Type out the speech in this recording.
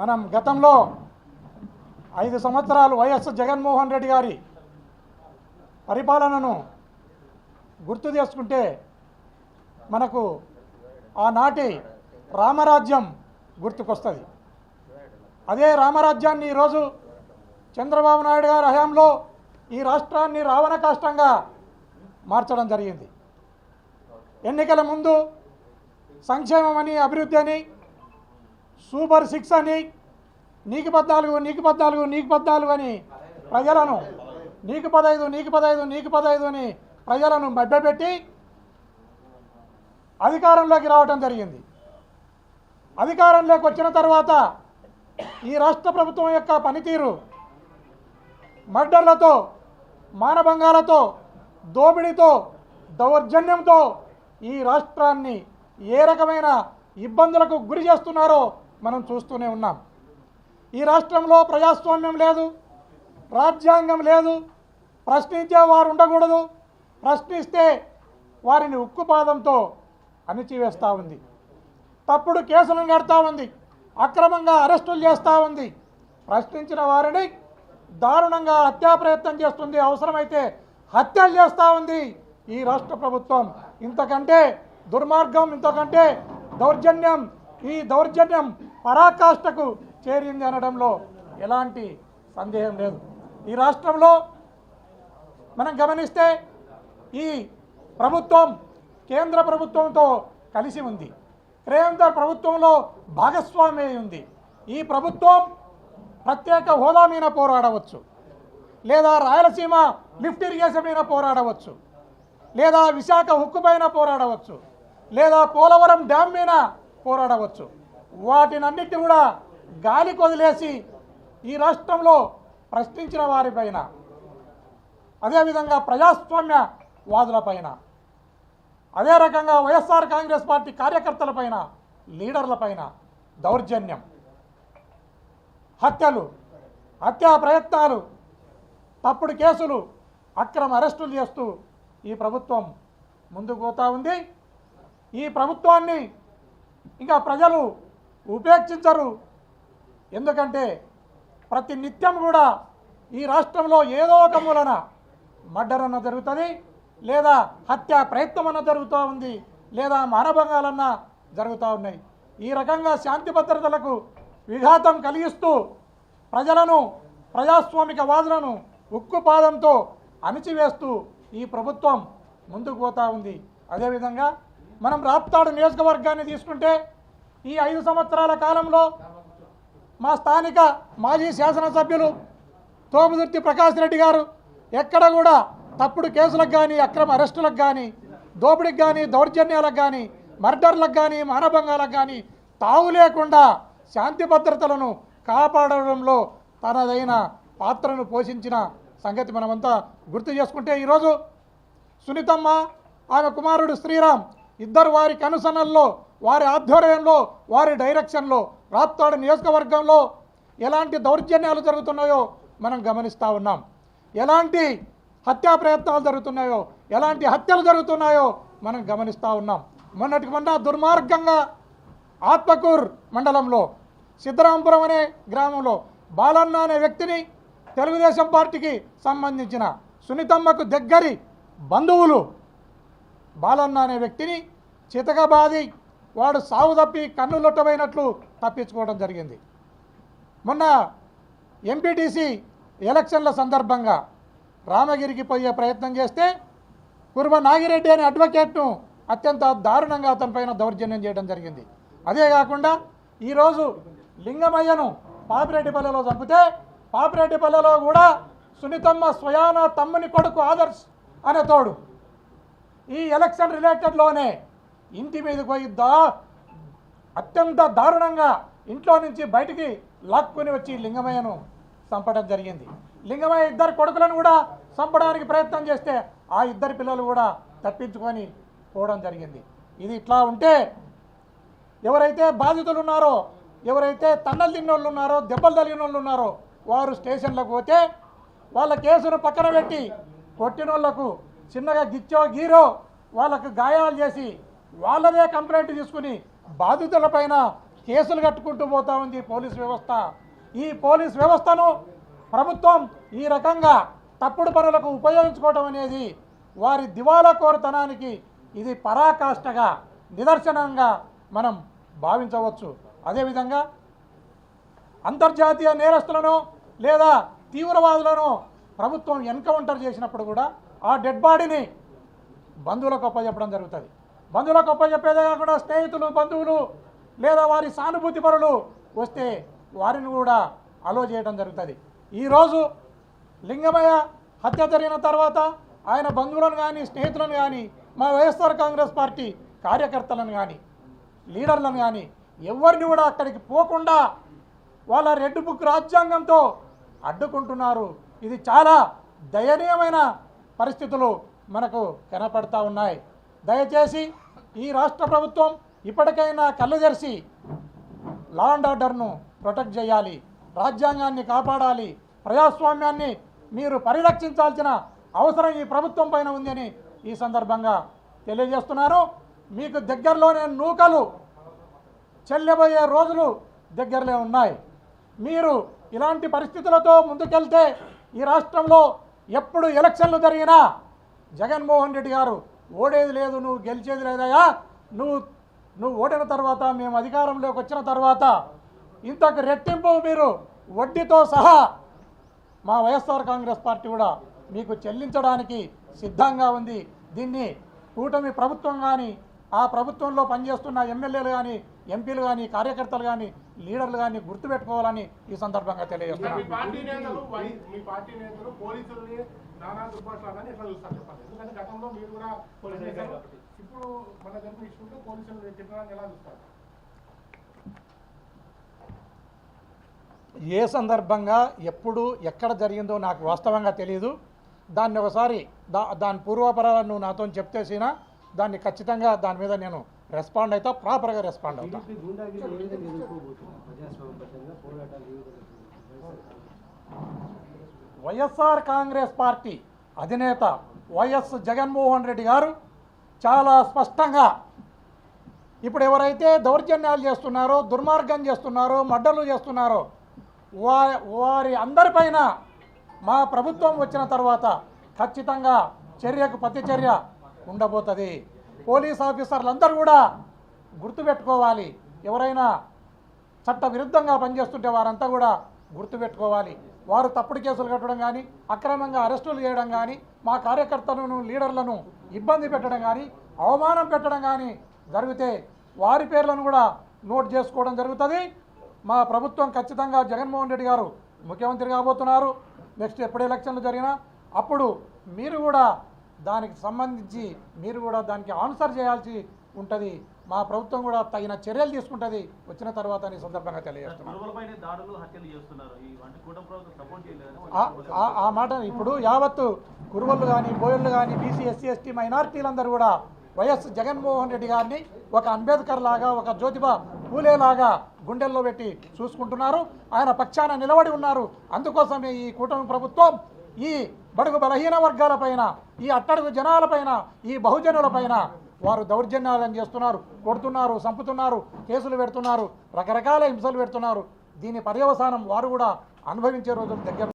మనం గతంలో ఐదు సంవత్సరాలు వైఎస్ జగన్మోహన్ రెడ్డి గారి పరిపాలనను గుర్తు చేసుకుంటే మనకు ఆనాటి రామరాజ్యం గుర్తుకొస్తుంది. అదే రామరాజ్యాన్ని ఈరోజు చంద్రబాబు నాయుడు గారి హయాంలో ఈ రాష్ట్రాన్ని రావణ కాష్టంగా మార్చడం జరిగింది. ఎన్నికల ముందు సంక్షేమం అని అభివృద్ధి అని సూపర్ సిక్స్ అని. నీకు పద్నాలుగు నీకు పద్నాలుగు నీకు పద్నాలుగు అని ప్రజలను. నీకు పదైదు నీకు పదహైదు నీకు పదైదు అని ప్రజలను మభ్యపెట్టి అధికారంలోకి రావడం జరిగింది. అధికారంలోకి వచ్చిన తర్వాత ఈ రాష్ట్ర ప్రభుత్వం యొక్క పనితీరు మర్డర్లతో మానభంగాలతో దోపిడీతో దౌర్జన్యంతో ఈ రాష్ట్రాన్ని ఏ రకమైన ఇబ్బందులకు గురి చేస్తున్నారో మనం చూస్తూనే ఉన్నాం. ఈ రాష్ట్రంలో ప్రజాస్వామ్యం లేదు రాజ్యాంగం లేదు ప్రశ్నించే వారు ఉండకూడదు ప్రశ్నిస్తే వారిని ఉక్కుపాదంతో అణిచివేస్తూ ఉంది. తప్పుడు కేసులను కడతా ఉంది అక్రమంగా అరెస్టులు చేస్తూ ఉంది. ప్రశ్నించిన వారిని దారుణంగా హత్యా ప్రయత్నం చేస్తుంది అవసరమైతే హత్యలు చేస్తూ ఉంది ఈ రాష్ట్ర ప్రభుత్వం. ఇంతకంటే దుర్మార్గం ఇంతకంటే దౌర్జన్యం ఈ దౌర్జన్యం పరాకాష్ఠకు చేరింది అనడంలో ఎలాంటి సందేహం లేదు. ఈ రాష్ట్రంలో మనం గమనిస్తే ఈ ప్రభుత్వం కేంద్ర ప్రభుత్వంతో కలిసి ఉంది. కేంద్ర ప్రభుత్వంలో భాగస్వామి ఉంది. ఈ ప్రభుత్వం ప్రత్యేక హోదా మీద పోరాడవచ్చు. లేదా రాయలసీమ లిఫ్ట్ ఇరిగేషన్ మీద పోరాడవచ్చు. లేదా విశాఖ హుక్కు పోరాడవచ్చు. లేదా పోలవరం డ్యామ్ మీద పోరాడవచ్చు. వాటినన్నిటి కూడా గాలి కొదిలేసి ఈ రాష్ట్రంలో ప్రశ్నించిన వారిపైన అదేవిధంగా ప్రజాస్వామ్య వాదులపైన అదే రకంగా వైఎస్ఆర్ కాంగ్రెస్ పార్టీ కార్యకర్తలపైన లీడర్లపైన దౌర్జన్యం హత్యలు హత్యా ప్రయత్నాలు తప్పుడు కేసులు అక్రమ అరెస్టులు చేస్తూ ఈ ప్రభుత్వం ముందుకు పోతూ ఉంది. ఈ ప్రభుత్వాన్ని ఇంకా ప్రజలు ఉపేక్షించరు. ఎందుకంటే ప్రతి నిత్యం కూడా ఈ రాష్ట్రంలో ఏదో ఒక మూలన మర్డర్ అన్న జరుగుతుంది లేదా హత్య ప్రయత్నం అన్న జరుగుతూ ఉంది లేదా మానభంగాలన్న జరుగుతూ ఉన్నాయి. ఈ రకంగా శాంతి భద్రతలకు విఘాతం కలిగిస్తూ ప్రజలను ప్రజాస్వామిక వాదులను ఉక్కుపాదంతో అణిచివేస్తూ ఈ ప్రభుత్వం ముందుకు పోతా ఉంది. అదేవిధంగా మనం రాప్తాడు నియోజకవర్గాన్ని తీసుకుంటే ఈ ఐదు సంవత్సరాల కాలంలో మా స్థానిక మాజీ శాసనసభ్యులు తోపుదుర్తి ప్రకాష్ రెడ్డి గారు ఎక్కడ కూడా తప్పుడు కేసులకు కానీ అక్రమ అరెస్టులకు కానీ దోపిడీకి కానీ దౌర్జన్యాలకు కానీ మర్డర్లకు కానీ మానభంగాలకు కానీ తావు లేకుండా శాంతి భద్రతలను కాపాడడంలో తనదైన పాత్రను పోషించిన సంగతి మనమంతా గుర్తు చేసుకుంటే ఈరోజు సునీతమ్మ ఆమె కుమారుడు శ్రీరామ్ ఇద్దరు వారి కనుసనల్లో వారి ఆధ్వర్యంలో వారి డైరెక్షన్లో రాప్తాడు నియోజకవర్గంలో ఎలాంటి దౌర్జన్యాలు జరుగుతున్నాయో మనం గమనిస్తూ ఉన్నాం. ఎలాంటి హత్యా ప్రయత్నాలు జరుగుతున్నాయో ఎలాంటి హత్యలు జరుగుతున్నాయో మనం గమనిస్తూ ఉన్నాం. మొన్నటికి మొన్న దుర్మార్గంగా ఆత్మకూర్ మండలంలో సిద్ధరాంపురం అనే గ్రామంలో బాలన్న అనే వ్యక్తిని తెలుగుదేశం పార్టీకి సంబంధించిన సునీతమ్మకు దగ్గరి బంధువులు బాలన్న అనే వ్యక్తిని చితకబాది వాడు సాగు తప్పి కన్నులొట్టమైనట్లు తప్పించుకోవడం జరిగింది. మొన్న ఎంపీటీసీ ఎలక్షన్ల సందర్భంగా రామగిరికి పోయే ప్రయత్నం చేస్తే కుర్మ నాగిరెడ్డి అనే అడ్వకేట్ను అత్యంత దారుణంగా అతనిపైన దౌర్జన్యం చేయడం జరిగింది. అదే కాకుండా ఈరోజు లింగమయ్యను పాపిరెడ్డిపల్లెలో చంపితే పాపిరెడ్డిపల్లెలో కూడా సునీతమ్మ స్వయాన తమ్ముని కొడుకు ఆదర్శ్ అనే తోడు. ఈ ఎలక్షన్ రిలేటెడ్లోనే ఇంటి మీదకి పోయి దా. అత్యంత దారుణంగా ఇంట్లో నుంచి బయటికి లాక్కుని వచ్చి లింగమయ్యను చంపడం జరిగింది. లింగమయ్య ఇద్దరు కొడుకులను కూడా చంపడానికి ప్రయత్నం చేస్తే ఆ ఇద్దరు పిల్లలు కూడా తప్పించుకొని పోవడం జరిగింది. ఇది ఇట్లా ఉంటే ఎవరైతే బాధితులు ఉన్నారో ఎవరైతే తన్నలు తిన్నోళ్ళు ఉన్నారో దెబ్బలు తగిన వాళ్ళు ఉన్నారో వారు స్టేషన్లకు పోతే వాళ్ళ కేసును పక్కన పెట్టి కొట్టిన వాళ్ళకు చిన్నగా గిచ్చో గీరో వాళ్ళకు గాయాలు చేసి వాళ్ళదే కంప్లైంట్ తీసుకుని బాధితులపైన కేసులు కట్టుకుంటూ పోతా ఉంది పోలీస్ వ్యవస్థ. ఈ పోలీస్ వ్యవస్థను ప్రభుత్వం ఈ రకంగా తప్పుడు పనులకు ఉపయోగించుకోవడం అనేది వారి దివాలా కోరుతనానికి ఇది పరాకాష్ఠగా నిదర్శనంగా మనం భావించవచ్చు. అదేవిధంగా అంతర్జాతీయ నేరస్తులను లేదా తీవ్రవాదులను ప్రభుత్వం ఎన్కౌంటర్ చేసినప్పుడు కూడా ఆ డెడ్ బాడీని బంధువులకు అప్పచెప్పడం జరుగుతుంది. బంధువులకు అప్పచెప్పేదే కాకుండా స్నేహితులు బంధువులు లేదా వారి సానుభూతి పరులు వస్తే వారిని కూడా అలో చేయడం జరుగుతుంది. ఈరోజు లింగమయ్య హత్య జరిగిన తర్వాత ఆయన బంధువులను కానీ స్నేహితులను కానీ మా వైఎస్ఆర్ కాంగ్రెస్ పార్టీ కార్యకర్తలను కానీ లీడర్లను కానీ ఎవరిని కూడా అక్కడికి పోకుండా వాళ్ళ రెడ్ బుక్ రాజ్యాంగంతో అడ్డుకుంటున్నారు. ఇది చాలా దయనీయమైన పరిస్థితులు మనకు కనపడతా ఉన్నాయి. దయచేసి ఈ రాష్ట్ర ప్రభుత్వం ఇప్పటికైనా కళ్ళు తెరిచి లా అండ్ ఆర్డర్ను ప్రొటెక్ట్ చేయాలి. రాజ్యాంగాన్ని కాపాడాలి. ప్రజాస్వామ్యాన్ని మీరు పరిరక్షించాల్సిన అవసరం ఈ ప్రభుత్వం పైన ఉందని ఈ సందర్భంగా తెలియజేస్తున్నాను మీకు దగ్గరలోనే నూకలు చెల్లబోయే రోజులు దగ్గరలో ఉన్నాయి. మీరు ఇలాంటి పరిస్థితులతో ముందుకెళ్తే ఈ రాష్ట్రంలో ఎప్పుడు ఎలక్షన్లు జరిగినా జగన్మోహన్ రెడ్డి గారు ఓడేది లేదు నువ్వు గెలిచేది లేదయా నువ్వు నువ్వు ఓడిన తర్వాత మేము అధికారంలోకి వచ్చిన తర్వాత ఇంతకు రెట్టింపు మీరు వడ్డీతో సహా మా వైఎస్ఆర్ కాంగ్రెస్ పార్టీ కూడా మీకు చెల్లించడానికి సిద్ధంగా ఉంది. దీన్ని కూటమి ప్రభుత్వం కానీ ఆ ప్రభుత్వంలో పనిచేస్తున్న ఎమ్మెల్యేలు కానీ ఎంపీలు కానీ కార్యకర్తలు కానీ లీడర్లు కానీ గుర్తుపెట్టుకోవాలని ఈ సందర్భంగా తెలియజేస్తున్నాను. ఇప్పుడు మన జరిగిన ఇష్యూలో పోలీసులు చెప్పడానికి ఎలా చూస్తారు? ఏ సందర్భంగా ఎప్పుడు ఎక్కడ జరిగిందో నాకు వాస్తవంగా తెలియదు దాన్ని ఒకసారి దా దాని పూర్వపరాలను నువ్వు నాతో చెప్తేసినా దాన్ని ఖచ్చితంగా దాని మీద నేను రెస్పాండ్ అవుతా. ప్రాపర్గా రెస్పాండ్ అవుతా వైఎస్ఆర్ కాంగ్రెస్ పార్టీ అధినేత వైఎస్ జగన్మోహన్ రెడ్డి గారు చాలా స్పష్టంగా ఇప్పుడు ఎవరైతే దౌర్జన్యాలు చేస్తున్నారో దుర్మార్గం చేస్తున్నారో మడ్డలు చేస్తున్నారో వా వారి అందరిపైన మా ప్రభుత్వం వచ్చిన తర్వాత ఖచ్చితంగా చర్యకు ప్రతి చర్య ఉండబోతుంది. పోలీస్ ఆఫీసర్లందరూ కూడా గుర్తుపెట్టుకోవాలి. ఎవరైనా చట్ట విరుద్ధంగా పనిచేస్తుంటే వారంతా కూడా గుర్తుపెట్టుకోవాలి. వారు తప్పుడు కేసులు కట్టడం కానీ అక్రమంగా అరెస్టులు చేయడం కానీ మా కార్యకర్తలను లీడర్లను ఇబ్బంది పెట్టడం కానీ అవమానం పెట్టడం కానీ జరిగితే వారి పేర్లను కూడా నోట్ చేసుకోవడం జరుగుతుంది. మా ప్రభుత్వం ఖచ్చితంగా జగన్మోహన్ రెడ్డి గారు ముఖ్యమంత్రి కాబోతున్నారు. నెక్స్ట్ ఎప్పుడు ఎలక్షన్లు జరిగినా అప్పుడు మీరు కూడా దానికి సంబంధించి మీరు కూడా దానికి ఆన్సర్ చేయాల్సి ఉంటుంది. మా ప్రభుత్వం కూడా తగిన చర్యలు తీసుకుంటుంది. వచ్చిన తర్వాత ఈ సందర్భంగా తెలియజేస్తున్నాను చేయలేదని ఆ- మాట ఇప్పుడు యావత్తు కురువలు కానీ బోయళ్ళు కానీ బీసీ ఎస్సీ ఎస్టీ మైనార్టీలందరూ కూడా వైఎస్ జగన్మోహన్ రెడ్డి గారిని ఒక అంబేద్కర్ లాగా ఒక జ్యోతిబా పూలే లాగా గుండెల్లో పెట్టి చూసుకుంటున్నారు. ఆయన పక్షాన నిలబడి ఉన్నారు. అందుకోసమే ఈ కూటమి ప్రభుత్వం ఈ బడుగు బలహీన వర్గాలపైన ఈ అట్టడుగు జనాలపైన ఈ బహుజనులపైన వారు దౌర్జన్యాలను చేస్తున్నారు కొడుతున్నారు చంపుతున్నారు కేసులు పెడుతున్నారు రకరకాల హింసలు పెడుతున్నారు. దీని పర్యవసానం వారు కూడా అనుభవించే రోజులు దగ్గర